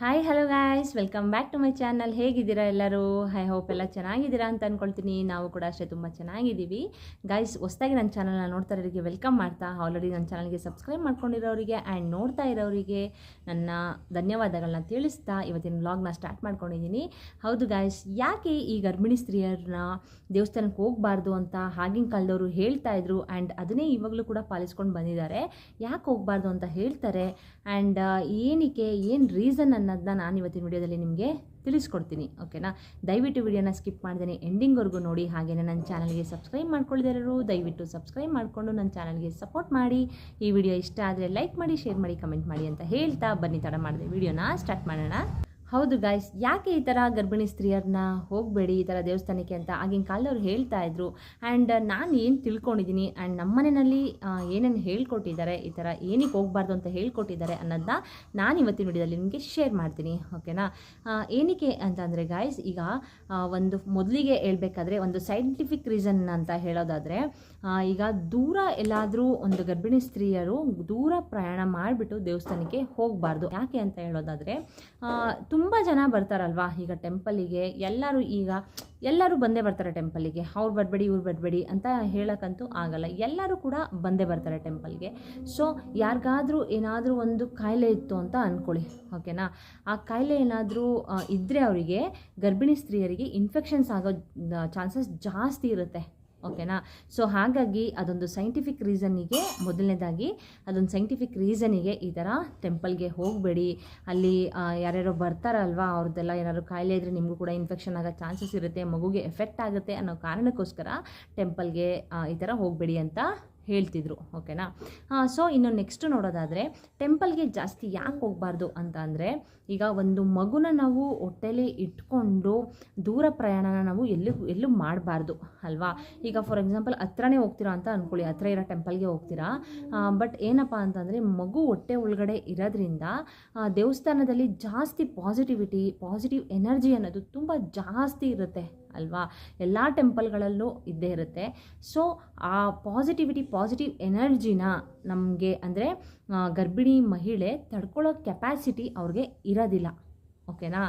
Hi hello guys welcome back to my channel ಹೇಗಿದ್ದೀರಾ ಎಲ್ಲರೂ? I hope ಎಲ್ಲ ಚೆನ್ನಾಗಿದ್ದೀರಾ ಅಂತ ಅಂದ್ಕೊಳ್ತೀನಿ ನಾವು ಕೂಡ ಅಷ್ಟೇ ತುಂಬ ಚೆನ್ನಾಗಿದ್ದೀವಿ. ಗಾಯ್ಸ್ ಹೊಸ್ದಾಗಿ ನನ್ನ ಚಾನಲ್ನ ನೋಡ್ತಾ ಇರೋರಿಗೆ ವೆಲ್ಕಮ್ ಮಾಡ್ತಾ ಆಲ್ರೆಡಿ ನನ್ನ ಚಾನಲ್ಗೆ ಸಬ್ಸ್ಕ್ರೈಬ್ ಮಾಡ್ಕೊಂಡಿರೋರಿಗೆ ಆ್ಯಂಡ್ ನೋಡ್ತಾ ಇರೋರಿಗೆ ನನ್ನ ಧನ್ಯವಾದಗಳನ್ನ ತಿಳಿಸ್ತಾ ಇವತ್ತಿನ ವ್ಲಾಗ್ನ ಸ್ಟಾರ್ಟ್ ಮಾಡ್ಕೊಂಡಿದ್ದೀನಿ. ಹೌದು ಗಾಯ್ಸ್ ಯಾಕೆ ಈ ಗರ್ಭಿಣಿ ಸ್ತ್ರೀಯರನ್ನ ದೇವಸ್ಥಾನಕ್ಕೆ ಹೋಗಬಾರ್ದು ಅಂತ ಆಗಿನ ಕಾಲದವರು ಹೇಳ್ತಾ ಇದ್ರು ಆ್ಯಂಡ್ ಅದನ್ನೇ ಇವಾಗಲೂ ಕೂಡ ಪಾಲಿಸ್ಕೊಂಡು ಬಂದಿದ್ದಾರೆ? ಯಾಕೆ ಹೋಗಬಾರ್ದು ಅಂತ ಹೇಳ್ತಾರೆ? ಆ್ಯಂಡ್ ಏನಕ್ಕೆ, ಏನು ರೀಸನ್ ಅನ್ನೋದನ್ನ ನಾನು ಇವತ್ತಿನ ವಿಡಿಯೋದಲ್ಲಿ ನಿಮಗೆ ತಿಳಿಸ್ಕೊಡ್ತೀನಿ ಓಕೆನಾ ದಯವಿಟ್ಟು ವಿಡಿಯೋನ ಸ್ಕಿಪ್ ಮಾಡ್ದೇನೆ ಎಂಡಿಂಗ್ವರೆಗೂ ನೋಡಿ ಹಾಗೆಯೇ ನನ್ನ ಚಾನಲ್ಗೆ ಸಬ್ಸ್ಕ್ರೈಬ್ ಮಾಡ್ಕೊಳ್ದಿರೋರು ದಯವಿಟ್ಟು ಸಬ್ಸ್ಕ್ರೈಬ್ ಮಾಡಿಕೊಂಡು ನನ್ನ ಚಾನಲ್ಗೆ ಸಪೋರ್ಟ್ ಮಾಡಿ. ಈ ವಿಡಿಯೋ ಇಷ್ಟ ಆದರೆ ಲೈಕ್ ಮಾಡಿ, ಶೇರ್ ಮಾಡಿ, ಕಮೆಂಟ್ ಮಾಡಿ ಅಂತ ಹೇಳ್ತಾ ಬನ್ನಿ ತಡ ಮಾಡಿದೆ. ವಿಡಿಯೋನ ಸ್ಟಾರ್ಟ್ ಮಾಡೋಣ. ಹೌದು ಗಾಯ್ಸ್ ಯಾಕೆ ಈ ಥರ ಗರ್ಭಿಣಿ ಸ್ತ್ರೀಯರನ್ನ ಹೋಗಬೇಡಿ ಈ ಥರ ದೇವಸ್ಥಾನಕ್ಕೆ ಅಂತ ಆಗಿನ ಕಾಲದವ್ರು ಹೇಳ್ತಾ ಇದ್ರು. ಆ್ಯಂಡ್ ನಾನು ಏನು ತಿಳ್ಕೊಂಡಿದ್ದೀನಿ ಆ್ಯಂಡ್ ನಮ್ಮ ಮನೆಯಲ್ಲಿ ಏನೇನು ಹೇಳ್ಕೊಟ್ಟಿದ್ದಾರೆ, ಈ ಥರ ಏನಕ್ಕೆ ಹೋಗಬಾರ್ದು ಅಂತ ಹೇಳ್ಕೊಟ್ಟಿದ್ದಾರೆ ಅನ್ನೋದನ್ನ ನಾನು ಇವತ್ತಿನ ವಿಡಿಯೋದಲ್ಲಿ ನಿಮಗೆ ಶೇರ್ ಮಾಡ್ತೀನಿ ಓಕೆನಾ ಏನಕ್ಕೆ ಅಂತಂದರೆ ಗಾಯ್ಸ್ ಈಗ ಒಂದು ಮೊದಲಿಗೆ ಹೇಳಬೇಕಾದ್ರೆ ಒಂದು ಸೈಂಟಿಫಿಕ್ ರೀಸನ್ ಅಂತ ಹೇಳೋದಾದರೆ ಈಗ ದೂರ ಎಲ್ಲಾದರೂ ಒಂದು ಗರ್ಭಿಣಿ ಸ್ತ್ರೀಯರು ದೂರ ಪ್ರಯಾಣ ಮಾಡಿಬಿಟ್ಟು ದೇವಸ್ಥಾನಕ್ಕೆ ಹೋಗಬಾರ್ದು. ಯಾಕೆ ಅಂತ ಹೇಳೋದಾದರೆ ತುಂಬ ಜನ ಬರ್ತಾರಲ್ವಾ ಈಗ ಟೆಂಪಲಿಗೆ? ಎಲ್ಲರೂ ಈಗ ಎಲ್ಲರೂ ಬಂದೇ ಬರ್ತಾರೆ ಟೆಂಪಲಿಗೆ. ಅವ್ರು ಬರಬೇಡಿ ಇವ್ರು ಬರಬೇಡಿ ಅಂತ ಹೇಳೋಕ್ಕಂತೂ ಆಗಲ್ಲ. ಎಲ್ಲರೂ ಕೂಡ ಬಂದೇ ಬರ್ತಾರೆ ಟೆಂಪಲ್ಗೆ. ಸೊ ಯಾರಿಗಾದರೂ ಏನಾದರೂ ಒಂದು ಕಾಯಿಲೆ ಇತ್ತು ಅಂತ ಅಂದ್ಕೊಳ್ಳಿ ಓಕೆನಾ? ಆ ಕಾಯಿಲೆ ಏನಾದರೂ ಇದ್ದರೆ ಅವರಿಗೆ ಗರ್ಭಿಣಿ ಸ್ತ್ರೀಯರಿಗೆ ಇನ್ಫೆಕ್ಷನ್ಸ್ ಆಗೋ ಚಾನ್ಸಸ್ ಜಾಸ್ತಿ ಇರುತ್ತೆ. ಓಕೆನಾ ಸೊ ಹಾಗಾಗಿ ಅದೊಂದು ಸೈಂಟಿಫಿಕ್ ರೀಸನ್ನಿಗೆ ಮೊದಲನೇದಾಗಿ ಅದೊಂದು ಸೈಂಟಿಫಿಕ್ ರೀಸನಿಗೆ ಈ ಥರ ಟೆಂಪಲ್ಗೆ ಹೋಗಬೇಡಿ. ಅಲ್ಲಿ ಯಾರ್ಯಾರೋ ಬರ್ತಾರಲ್ವಾ, ಅವ್ರದ್ದೆಲ್ಲ ಏನಾದ್ರು ಕಾಯಿಲೆ ಇದ್ದರೆ ನಿಮಗೂ ಕೂಡ ಇನ್ಫೆಕ್ಷನ್ ಆಗೋ ಚಾನ್ಸಸ್ ಇರುತ್ತೆ, ಮಗುಗೆ ಎಫೆಕ್ಟ್ ಆಗುತ್ತೆ ಅನ್ನೋ ಕಾರಣಕ್ಕೋಸ್ಕರ ಟೆಂಪಲ್ಗೆ ಈ ಥರ ಹೋಗಬೇಡಿ ಅಂತ ಹೇಳ್ತಿದ್ರು ಓಕೆನಾ ಸೊ ಇನ್ನು ನೆಕ್ಸ್ಟ್ ನೋಡೋದಾದರೆ ಟೆಂಪಲ್ಗೆ ಜಾಸ್ತಿ ಯಾಕೆ ಹೋಗಬಾರ್ದು ಅಂತ ಅಂದರೆ, ಈಗ ಒಂದು ಮಗುನ ನಾವು ಹೊಟ್ಟೆಲಿ ಇಟ್ಕೊಂಡು ದೂರ ಪ್ರಯಾಣನ ನಾವು ಎಲ್ಲೂ ಎಲ್ಲೂ ಮಾಡಬಾರ್ದು, ಅಲ್ವಾ? ಈಗ ಫಾರ್ ಎಕ್ಸಾಂಪಲ್ ಹತ್ರನೇ ಹೋಗ್ತೀರಾ ಅಂತ ಅಂದ್ಕೊಳ್ಳಿ ಹತ್ರ ಇರೋ ಟೆಂಪಲ್ಗೆ ಹೋಗ್ತೀರಾ ಬಟ್ ಏನಪ್ಪ ಅಂತಂದರೆ ಮಗು ಹೊಟ್ಟೆ ಒಳಗಡೆ ಇರೋದ್ರಿಂದ ದೇವಸ್ಥಾನದಲ್ಲಿ ಜಾಸ್ತಿ ಪಾಸಿಟಿವಿಟಿ ಪಾಸಿಟಿವ್ ಎನರ್ಜಿ ಅನ್ನೋದು ತುಂಬ ಜಾಸ್ತಿ ಇರುತ್ತೆ. ಅಲ್ವಾ? ಎಲ್ಲ ಟೆಂಪಲ್ಗಳಲ್ಲೂ ಇದ್ದೇ ಇರುತ್ತೆ. ಸೊ ಆ ಪಾಸಿಟಿವಿಟಿ ಪಾಸಿಟಿವ್ ಎನರ್ಜಿನ ನಮಗೆ ಅಂದರೆ ಗರ್ಭಿಣಿ ಮಹಿಳೆ ತಡ್ಕೊಳ್ಳೋ ಕೆಪ್ಯಾಸಿಟಿ ಅವ್ರಿಗೆ ಇರೋದಿಲ್ಲ. ಓಕೆನಾ?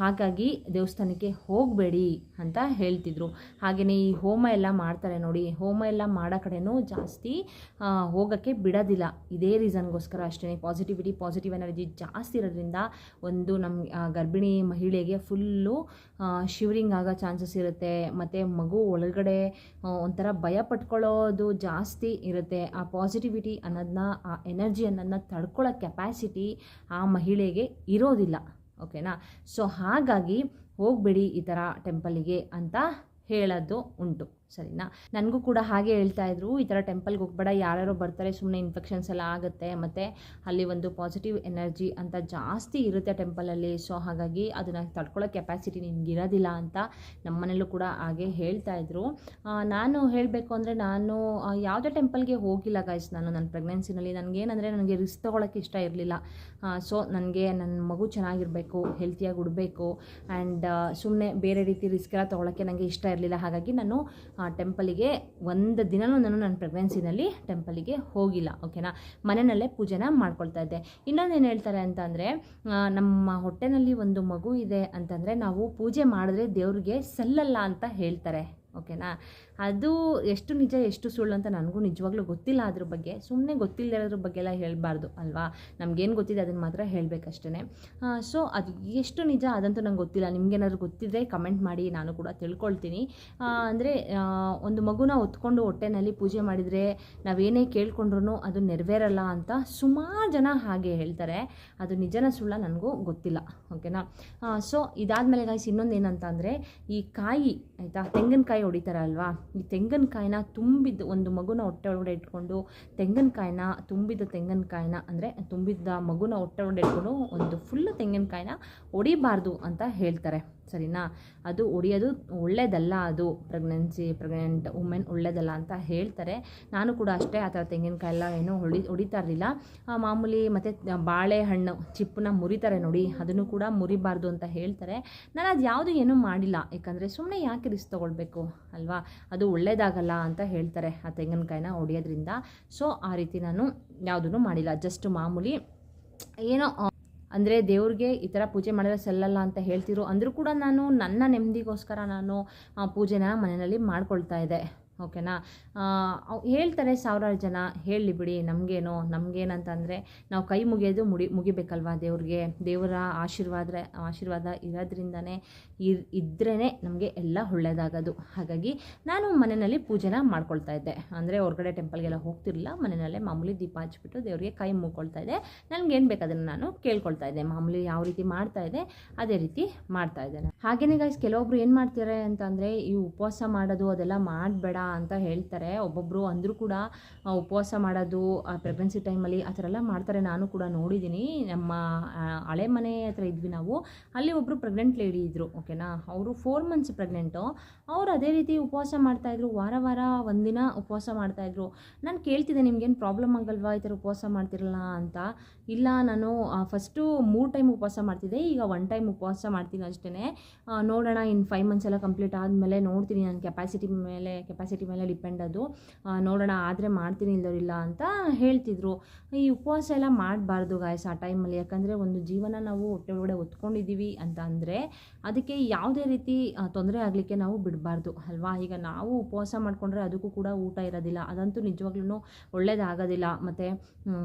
ಹಾಗಾಗಿ ದೇವಸ್ಥಾನಕ್ಕೆ ಹೋಗಬೇಡಿ ಅಂತ ಹೇಳ್ತಿದ್ರು. ಹಾಗೆಯೇ ಈ ಹೋಮ ಎಲ್ಲ ಮಾಡ್ತಾರೆ ನೋಡಿ, ಹೋಮ ಎಲ್ಲ ಮಾಡೋ ಕಡೆಯೂ ಜಾಸ್ತಿ ಹೋಗೋಕ್ಕೆ ಬಿಡೋದಿಲ್ಲ. ಇದೇ ರೀಸನ್ಗೋಸ್ಕರ ಅಷ್ಟೇ ಪಾಸಿಟಿವಿಟಿ ಪಾಸಿಟಿವ್ ಎನರ್ಜಿ ಜಾಸ್ತಿ ಇರೋದ್ರಿಂದ ಒಂದು ನಮ್ಮ ಗರ್ಭಿಣಿ ಮಹಿಳೆಗೆ ಫುಲ್ಲು ಶಿವರಿಂಗ್ ಆಗೋ ಚಾನ್ಸಸ್ ಇರುತ್ತೆ. ಮತ್ತು ಮಗು ಒಳಗಡೆ ಒಂಥರ ಭಯ ಪಟ್ಕೊಳ್ಳೋದು ಜಾಸ್ತಿ ಇರುತ್ತೆ. ಆ ಪಾಸಿಟಿವಿಟಿ ಅನ್ನೋದನ್ನ ಆ ಎನರ್ಜಿ ಅನ್ನೋದನ್ನ ತಡ್ಕೊಳ್ಳೋ ಕೆಪ್ಯಾಸಿಟಿ ಆ ಮಹಿಳೆಗೆ ಇರೋದಿಲ್ಲ. ಓಕೆನಾ? ಸೊ ಹಾಗಾಗಿ ಹೋಗಬೇಡಿ ಈ ಥರ ಟೆಂಪಲಿಗೆ ಅಂತ ಹೇಳೋದು ಉಂಟು. ಸರಿನಾ? ನನಗೂ ಕೂಡ ಹಾಗೆ ಹೇಳ್ತಾ ಇದ್ರು. ಈ ಥರ ಟೆಂಪಲ್ಗೆ ಹೋಗ್ಬೇಡ. ಯಾರ್ಯಾರೋ ಬರ್ತಾರೆ ಸುಮ್ಮನೆ ಇನ್ಫೆಕ್ಷನ್ಸ್ ಎಲ್ಲ ಆಗುತ್ತೆ. ಮತ್ತು ಅಲ್ಲಿ ಒಂದು ಪಾಸಿಟಿವ್ ಎನರ್ಜಿ ಅಂತ ಜಾಸ್ತಿ ಇರುತ್ತೆ ಟೆಂಪಲಲ್ಲಿ. ಸೊ ಹಾಗಾಗಿ ಅದನ್ನು ತಡ್ಕೊಳ್ಳೋ ಕೆಪಾಸಿಟಿ ನಿನಗಿರೋದಿಲ್ಲ ಅಂತ ನಮ್ಮ ಮನೇಲೂ ಕೂಡ ಹಾಗೆ ಹೇಳ್ತಾ ಇದ್ರು. ನಾನು ಹೇಳಬೇಕು ಅಂದರೆ ನಾನು ಯಾವುದೇ ಟೆಂಪಲ್ಗೆ ಹೋಗಿಲ್ಲ ಗಾಯ್ಸ್ ನಾನು ನನ್ನ ಪ್ರೆಗ್ನೆನ್ಸಿನಲ್ಲಿ ನನಗೇನಂದರೆ ನನಗೆ ರಿಸ್ಕ್ ತೊಗೊಳಕ್ಕೆ ಇಷ್ಟ ಇರಲಿಲ್ಲ. ಸೊ ನನಗೆ ನನ್ನ ಮಗು ಚೆನ್ನಾಗಿರಬೇಕು ಹೆಲ್ತಿಯಾಗಿ ಉಡಬೇಕು. ಆ್ಯಂಡ್ ಸುಮ್ಮನೆ ಬೇರೆ ರೀತಿ ರಿಸ್ಕ್ ಎಲ್ಲ ತೊಗೊಳಕ್ಕೆ ನನಗೆ ಇಷ್ಟ ಇರಲಿಲ್ಲ. ಹಾಗಾಗಿ ನಾನು ಟೆಂಪಲಿಗೆ ಒಂದು ದಿನವೂ ನಾನು ನನ್ನ ಪ್ರೆಗ್ನೆನ್ಸಿನಲ್ಲಿ ಟೆಂಪಲಿಗೆ ಹೋಗಿಲ್ಲ ಓಕೆನಾ ಮನೆಯಲ್ಲೇ ಪೂಜೆನ ಮಾಡ್ಕೊಳ್ತಾ ಇದ್ದೆ. ಇನ್ನೊಂದು ಏನು ಹೇಳ್ತಾರೆ ಅಂತಂದರೆ ನಮ್ಮ ಹೊಟ್ಟೆನಲ್ಲಿ ಒಂದು ಮಗು ಇದೆ ಅಂತಂದರೆ ನಾವು ಪೂಜೆ ಮಾಡಿದ್ರೆ ದೇವ್ರಿಗೆ ಸಲ್ಲಲ್ಲ ಅಂತ ಹೇಳ್ತಾರೆ ಓಕೆನಾ ಅದು ಎಷ್ಟು ನಿಜ, ಎಷ್ಟು ಸುಳ್ಳು ಅಂತ ನನಗೂ ನಿಜವಾಗ್ಲೂ ಗೊತ್ತಿಲ್ಲ ಅದ್ರ ಬಗ್ಗೆ. ಸುಮ್ಮನೆ ಗೊತ್ತಿಲ್ಲದಿರೋದ್ರ ಬಗ್ಗೆ ಎಲ್ಲ ಹೇಳಬಾರ್ದು ಅಲ್ವಾ? ನಮ್ಗೇನು ಗೊತ್ತಿದೆ ಅದನ್ನು ಮಾತ್ರ ಹೇಳಬೇಕಷ್ಟೇ ಸೊ ಅದು ಎಷ್ಟು ನಿಜ ಅದಂತೂ ನಂಗೆ ಗೊತ್ತಿಲ್ಲ. ನಿಮ್ಗೇನಾದ್ರು ಗೊತ್ತಿದ್ರೆ ಕಮೆಂಟ್ ಮಾಡಿ, ನಾನು ಕೂಡ ತಿಳ್ಕೊಳ್ತೀನಿ. ಅಂದರೆ ಒಂದು ಮಗುನ ಹೊತ್ಕೊಂಡು ಹೊಟ್ಟೆನಲ್ಲಿ ಪೂಜೆ ಮಾಡಿದರೆ ನಾವೇನೇ ಕೇಳ್ಕೊಂಡ್ರು ಅದು ನೆರವೇರಲ್ಲ ಅಂತ ಸುಮಾರು ಜನ ಹಾಗೆ ಹೇಳ್ತಾರೆ. ಅದು ನಿಜನ ಸುಳ್ಳ ನನಗೂ ಗೊತ್ತಿಲ್ಲ. ಓಕೆನಾ? ಸೊ ಇದಾದಮೇಲೆ ಗಾಯ್ಸ್ ಇನ್ನೊಂದು ಏನಂತ ಅಂದರೆ ಈ ಕಾಯಿ, ಆಯಿತಾ? ತೆಂಗಿನಕಾಯಿ ಹೊಡಿತಾರಲ್ವಾ? ಈ ತೆಂಗಿನಕಾಯಿನ ತುಂಬಿದ ಒಂದು ಮಗುನ ಹೊಟ್ಟೆ ಒಳಗಡೆ ಇಟ್ಕೊಂಡು ತೆಂಗಿನಕಾಯಿನ ತುಂಬಿದ ತೆಂಗಿನಕಾಯಿನ ಅಂದರೆ ತುಂಬಿದ ಮಗುನ ಹೊಟ್ಟೆ ಒಳಗಡೆ ಇಟ್ಕೊಂಡು ಒಂದು ಫುಲ್ ತೆಂಗಿನಕಾಯಿನ ಹೊಡಿಬಾರ್ದು ಅಂತ ಹೇಳ್ತಾರೆ. ಸರಿನಾ? ಅದು ಹೊಡಿಯೋದು ಒಳ್ಳೆಯದಲ್ಲ ಅದು. ಪ್ರೆಗ್ನೆನ್ಸಿ, ಪ್ರೆಗ್ನೆಂಟ್ ವುಮೆನ್ ಒಳ್ಳೇದಲ್ಲ ಅಂತ ಹೇಳ್ತಾರೆ. ನಾನು ಕೂಡ ಅಷ್ಟೇ ಆ ಥರ ತೆಂಗಿನಕಾಯಿ ಎಲ್ಲ ಏನೂ ಹೊಡಿ ಹೊಡಿತಾ ಇರಲಿಲ್ಲ. ಮಾಮೂಲಿ ಮತ್ತು ಬಾಳೆಹಣ್ಣು, ಚಿಪ್ಪನ್ನ ಮುರಿತಾರೆ ನೋಡಿ. ಅದನ್ನು ಕೂಡ ಮುರಿಬಾರ್ದು ಅಂತ ಹೇಳ್ತಾರೆ. ನಾನು ಅದು ಯಾವುದು ಏನೂ ಮಾಡಿಲ್ಲ. ಯಾಕಂದರೆ ಸುಮ್ಮನೆ ಯಾಕೆ ರಿಸ್ಕ್ ತೊಗೊಳ್ಬೇಕು, ಅಲ್ವಾ? ಅದು ಒಳ್ಳೇದಾಗಲ್ಲ ಅಂತ ಹೇಳ್ತಾರೆ ಆ ತೆಂಗಿನಕಾಯಿನ ಹೊಡಿಯೋದ್ರಿಂದ. ಸೊ, ಆ ರೀತಿ ನಾನು ಯಾವುದನ್ನು ಮಾಡಿಲ್ಲ. ಜಸ್ಟ್ ಮಾಮೂಲಿ ಏನೋ ಅಂದರೆ ದೇವ್ರಿಗೆ ಈ ಥರ ಪೂಜೆ ಮಾಡಿದ್ರೆ ಸಲ್ಲಲ್ಲ ಅಂತ ಹೇಳ್ತಿರೋ ಅಂದರೂ ಕೂಡ ನಾನು ನನ್ನ ನೆಮ್ಮದಿಗೋಸ್ಕರ ನಾನು ಪೂಜೆನ ಮನೆಯಲ್ಲಿ ಮಾಡ್ಕೊಳ್ತಾ ಇದ್ದೆ. ಓಕೆನಾ? ಹೇಳ್ತಾರೆ ಸಾವಿರಾರು ಜನ, ಹೇಳಿ ಬಿಡಿ, ನಮಗೇನೋ, ನಮಗೇನಂತಂದರೆ ನಾವು ಕೈ ಮುಗಿಯೋದು ಮುಡಿ, ಮುಗಿಬೇಕಲ್ವಾ ದೇವ್ರಿಗೆ? ದೇವರ ಆಶೀರ್ವಾದ ಆಶೀರ್ವಾದ ಇರೋದ್ರಿಂದನೇ ಇರ್ ಇದ್ರೇ ನಮಗೆ ಎಲ್ಲ ಒಳ್ಳೆಯದಾಗೋದು ಹಾಗಾಗಿ ನಾನು ಮನೆಯಲ್ಲಿ ಪೂಜೆನ ಮಾಡ್ಕೊಳ್ತಾ ಇದ್ದೆ. ಅಂದರೆ ಹೊರಗಡೆ ಟೆಂಪಲ್ಗೆಲ್ಲ ಹೋಗ್ತಿರಲಿಲ್ಲ, ಮನೆಯಲ್ಲೇ ಮಾಮೂಲಿ ದೀಪ ಹಚ್ಬಿಟ್ಟು ದೇವರಿಗೆ ಕೈ ಮುಗ್ಕೊಳ್ತಾ ಇದ್ದೆ. ನನಗೇನು ಬೇಕು ಅದನ್ನು ನಾನು ಕೇಳ್ಕೊಳ್ತಾ ಇದ್ದೆ. ಮಾಮೂಲಿ ಯಾವ ರೀತಿ ಮಾಡ್ತಾ ಇದೆ ಅದೇ ರೀತಿ ಮಾಡ್ತಾ ಇದ್ದೇನೆ ಹಾಗೆಯೇ ಗಾಯ್ಸ್ ಕೆಲವೊಬ್ರು ಏನು ಮಾಡ್ತಾರೆ ಅಂತಂದರೆ ಈ ಉಪವಾಸ ಮಾಡೋದು ಅದೆಲ್ಲ ಮಾಡಬೇಡ ಅಂತ ಹೇಳ್ತಾರೆ. ಒಬ್ಬೊಬ್ಬರು ಅಂದರೂ ಕೂಡ ಉಪವಾಸ ಮಾಡೋದು ಪ್ರೆಗ್ನೆನ್ಸಿ ಟೈಮಲ್ಲಿ ಆ ಥರ ಎಲ್ಲ ಮಾಡ್ತಾರೆ. ನಾನು ಕೂಡ ನೋಡಿದ್ದೀನಿ. ನಮ್ಮ ಹಳೆ ಮನೆ ಹತ್ರ ಇದ್ವಿ ನಾವು. ಅಲ್ಲಿ ಒಬ್ಬರು ಪ್ರೆಗ್ನೆಂಟ್ ಲೇಡಿ ಇದ್ದರು ಓಕೆನಾ ಅವರು ಫೋರ್ ಮಂತ್ಸ್ ಪ್ರೆಗ್ನೆಂಟು ಅವರು ಅದೇ ರೀತಿ ಉಪವಾಸ ಮಾಡ್ತಾಯಿದ್ರು ವಾರ ವಾರ ಒಂದಿನ ಉಪವಾಸ ಮಾಡ್ತಾಯಿದ್ರು ನಾನು ಕೇಳ್ತಿದ್ದೆ, ನಿಮ್ಗೇನು ಪ್ರಾಬ್ಲಮ್ ಆಗಲ್ವಾ? ಈ ಥರ ಉಪವಾಸ ಮಾಡ್ತಿರಲ್ಲ ಅಂತ. ಇಲ್ಲ, ನಾನು ಫಸ್ಟು ಮೂರು ಟೈಮ್ ಉಪವಾಸ ಮಾಡ್ತಿದ್ದೆ. ಈಗ ಒನ್ ಟೈಮ್ ಉಪವಾಸ ಮಾಡ್ತೀನಿ ಅಷ್ಟೇ ನೋಡೋಣ ಇನ್ನು ಫೈವ್ ಮಂತ್ಸ್ ಎಲ್ಲ ಕಂಪ್ಲೀಟ್ ಆದಮೇಲೆ ನೋಡ್ತೀನಿ. ನನ್ನ ಕೆಪಾಸಿಟಿ ಮೇಲೆ ಕೆಪಾಸಿಟಿ ಮೇಲೆ ಡಿಪೆಂಡ್ ಅದು. ನೋಡೋಣ, ಆದರೆ ಮಾಡ್ತೀನಿ ಇಲ್ಲದವ್ರಿಲ್ಲ ಅಂತ ಹೇಳ್ತಿದ್ರು. ಈ ಉಪವಾಸ ಎಲ್ಲ ಮಾಡಬಾರ್ದು ಗಾಯಸ್ ಆ ಟೈಮಲ್ಲಿ ಯಾಕಂದರೆ ಒಂದು ಜೀವನ ನಾವು ಹೊಟ್ಟೆ ಒಳಗಡೆ ಹೊತ್ಕೊಂಡಿದ್ದೀವಿ ಅಂತ ಅಂದರೆ ಅದಕ್ಕೆ ಯಾವುದೇ ರೀತಿ ತೊಂದರೆ ಆಗಲಿಕ್ಕೆ ನಾವು ಬಿಡಬಾರ್ದು, ಅಲ್ವಾ? ಈಗ ನಾವು ಉಪವಾಸ ಮಾಡಿಕೊಂಡ್ರೆ ಅದಕ್ಕೂ ಕೂಡ ಊಟ ಇರೋದಿಲ್ಲ. ಅದಂತೂ ನಿಜವಾಗ್ಲೂ ಒಳ್ಳೇದಾಗೋದಿಲ್ಲ. ಮತ್ತು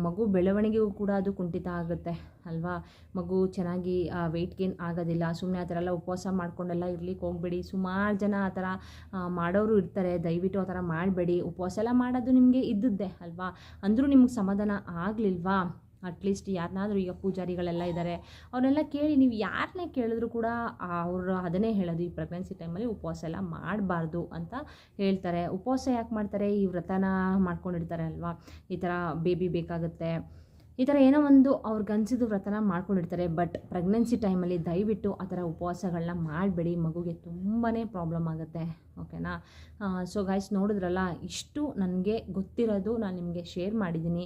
ಮಗು ಬೆಳವಣಿಗೆಗೂ ಕೂಡ ಅದು ಕುಂಠಿತ ಆಗುತ್ತೆ, ಅಲ್ವಾ? ಮಗು ಚೆನ್ನಾಗಿ ವೆಯ್ಟ್ ಗೇನ್ ಆಗೋದಿಲ್ಲ. ಸುಮ್ಮನೆ ಆ ಥರ ಎಲ್ಲ ಉಪವಾಸ ಮಾಡ್ಕೊಂಡೆಲ್ಲ ಇರ್ಲಿಕ್ಕೆ ಹೋಗಬೇಡಿ. ಸುಮಾರು ಜನ ಆ ಥರ ಮಾಡೋರು ಇರ್ತಾರೆ. ದಯವಿಟ್ಟು ಆ ಥರ ಮಾಡಬೇಡಿ. ಉಪವಾಸ ಎಲ್ಲ ಮಾಡೋದು ನಿಮಗೆ ಇದ್ದದ್ದೇ ಅಲ್ವಾ? ಅಂದರೂ ನಿಮ್ಗೆ ಸಮಾಧಾನ ಆಗಲಿಲ್ವಾ? ಅಟ್ಲೀಸ್ಟ್ ಯಾರನ್ನಾದರೂ ಈಗ ಪೂಜಾರಿಗಳೆಲ್ಲ ಇದ್ದಾರೆ ಅವರೆಲ್ಲ ಕೇಳಿ ನೀವು ಯಾರನ್ನೇ ಕೇಳಿದ್ರು ಕೂಡ ಅವರು ಅದನ್ನೇ ಹೇಳೋದು, ಈ ಪ್ರೆಗ್ನೆನ್ಸಿ ಟೈಮಲ್ಲಿ ಉಪವಾಸ ಎಲ್ಲ ಮಾಡಬಾರ್ದು ಅಂತ ಹೇಳ್ತಾರೆ. ಉಪವಾಸ ಯಾಕೆ ಮಾಡ್ತಾರೆ? ಈ ವ್ರತನ ಮಾಡ್ಕೊಂಡಿರ್ತಾರೆ ಅಲ್ವಾ? ಈ ಥರ ಬೇಬಿ ಬೇಕಾಗುತ್ತೆ. ಈ ಥರ ಏನೋ ಒಂದು ಅವ್ರಿಗೆ ಅನಿಸಿದ ವ್ರತನ ಮಾಡ್ಕೊಂಡಿರ್ತಾರೆ. ಬಟ್ ಪ್ರೆಗ್ನೆನ್ಸಿ ಟೈಮಲ್ಲಿ ದಯವಿಟ್ಟು ಆ ಥರ ಉಪವಾಸಗಳನ್ನ ಮಾಡಬೇಡಿ. ಮಗುಗೆ ತುಂಬಾ ಪ್ರಾಬ್ಲಮ್ ಆಗುತ್ತೆ. ಓಕೆನಾ? ಸೊ ಗಾಯ್ಸ್ ನೋಡಿದ್ರಲ್ಲ, ಇಷ್ಟು ನನಗೆ ಗೊತ್ತಿರೋದು ನಾನು ನಿಮಗೆ ಶೇರ್ ಮಾಡಿದ್ದೀನಿ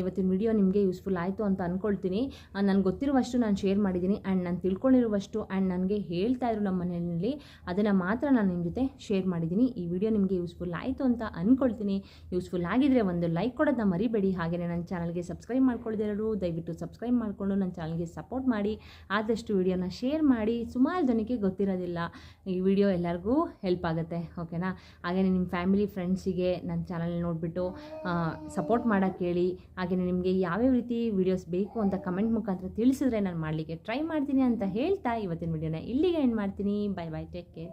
ಇವತ್ತಿನ ವಿಡಿಯೋ ನಿಮಗೆ ಯೂಸ್ಫುಲ್ ಆಯಿತು ಅಂತ ಅಂದ್ಕೊಳ್ತೀನಿ ನನಗೆ ಗೊತ್ತಿರುವಷ್ಟು ನಾನು ಶೇರ್ ಮಾಡಿದ್ದೀನಿ ಆ್ಯಂಡ್ ನಾನು ತಿಳ್ಕೊಂಡಿರುವಷ್ಟು ಆ್ಯಂಡ್ ನನಗೆ ಹೇಳ್ತಾ ಇದ್ರು ನಮ್ಮ ಮನೆಯಲ್ಲಿ, ಅದನ್ನು ಮಾತ್ರ ನಾನು ನಿಮ್ಮ ಜೊತೆ ಶೇರ್ ಮಾಡಿದ್ದೀನಿ ಈ ವಿಡಿಯೋ ನಿಮಗೆ ಯೂಸ್ಫುಲ್ ಆಯಿತು ಅಂತ ಅಂದ್ಕೊಳ್ತೀನಿ ಯೂಸ್ಫುಲ್ ಆಗಿದ್ರೆ ಒಂದು ಲೈಕ್ ಕೊಡೋದನ್ನ ಮರಿಬೇಡಿ. ಹಾಗೆಯೇ ನನ್ನ ಚಾನಲ್ಗೆ ಸಬ್ಸ್ಕ್ರೈಬ್ ಮಾಡ್ಕೊಳ್ದಿರೋರು, ದಯವಿಟ್ಟು ಸಬ್ಸ್ಕ್ರೈಬ್ ಮಾಡಿಕೊಂಡು ನನ್ನ ಚಾನಲ್ಗೆ ಸಪೋರ್ಟ್ ಮಾಡಿ. ಆದಷ್ಟು ವಿಡಿಯೋನ ಶೇರ್ ಮಾಡಿ. ಸುಮಾರು ಜನಕ್ಕೆ ಗೊತ್ತಿರೋದಿಲ್ಲ. ಈ ವಿಡಿಯೋ ಎಲ್ಲರಿಗೂ ಹೆಲ್ಪ್ ಆಗುತ್ತೆ. ಓಕೆನಾ ಹಾಗೆಯೇ ನಿಮ್ಮ ಫ್ಯಾಮಿಲಿ ಫ್ರೆಂಡ್ಸಿಗೆ ನನ್ನ ಚಾನಲ್ ನೋಡಿಬಿಟ್ಟು ಸಪೋರ್ಟ್ ಮಾಡೋಕ್ಕೆ ಹೇಳಿ ಹಾಗೆಯೇ ನಿಮಗೆ ಯಾವ್ಯಾವ ರೀತಿ ವೀಡಿಯೋಸ್ ಬೇಕು ಅಂತ ಕಮೆಂಟ್ ಮುಖಾಂತರ ತಿಳಿಸಿದ್ರೆ ನಾನು ಮಾಡಲಿಕ್ಕೆ ಟ್ರೈ ಮಾಡ್ತೀನಿ ಅಂತ ಹೇಳ್ತಾ ಇವತ್ತಿನ ವಿಡಿಯೋನ ಇಲ್ಲಿಗೆ ಎಂಡ್ ಮಾಡ್ತೀನಿ. Bye bye take care